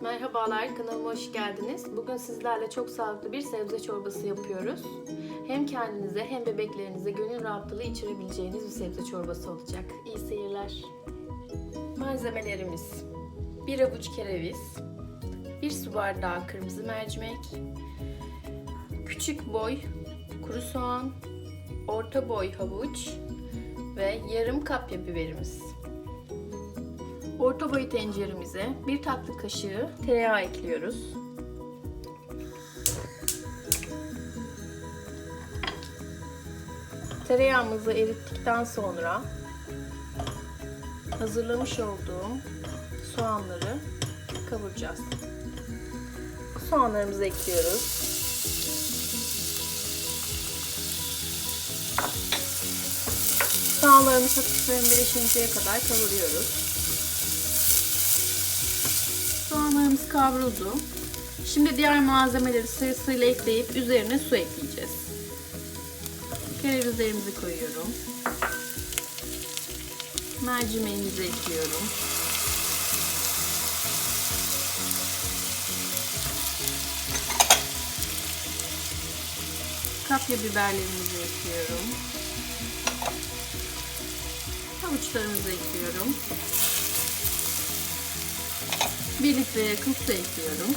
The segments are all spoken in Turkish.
Merhabalar, kanalıma hoş geldiniz. Bugün sizlerle çok sağlıklı bir sebze çorbası yapıyoruz. Hem kendinize hem bebeklerinize gönül rahatlığı içirebileceğiniz bir sebze çorbası olacak. İyi seyirler. Malzemelerimiz 1 avuç kereviz, 1 su bardağı kırmızı mercimek, küçük boy kuru soğan, orta boy havuç ve yarım kapya biberimiz. Orta boy tenceremize bir tatlı kaşığı tereyağı ekliyoruz. Tereyağımızı erittikten sonra hazırlamış olduğum soğanları kavuracağız. Soğanlarımızı ekliyoruz. Soğanlarımız hafif pembeleşinceye kadar kavuruyoruz. Soğanlarımız kavruldu. Şimdi diğer malzemeleri sırasıyla ekleyip üzerine su ekleyeceğiz. Kerevizlerimizi koyuyorum. Mercimeğimizi ekliyorum. Kapya biberlerimizi ekliyorum. Havuçlarımızı ekliyorum. 1 litre yakın su ekliyorum.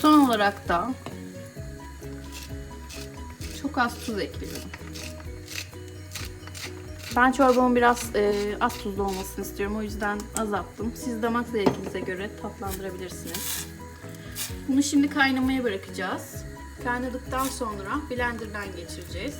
Son olarak da çok az tuz ekliyorum. Ben çorbamın biraz e, az tuzlu olmasını istiyorum. O yüzden azalttım. Siz damak zevkinize göre tatlandırabilirsiniz. Bunu şimdi kaynamaya bırakacağız. Kaynadıktan sonra blenderdan geçireceğiz.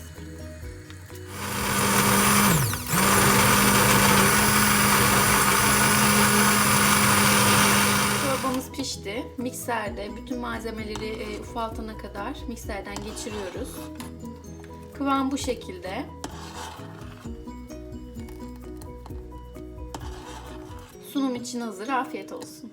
Çorbamız pişti. Mikserde bütün malzemeleri e, ufaltana kadar mikserden geçiriyoruz. Kıvam bu şekilde. Sunum için hazır. Afiyet olsun.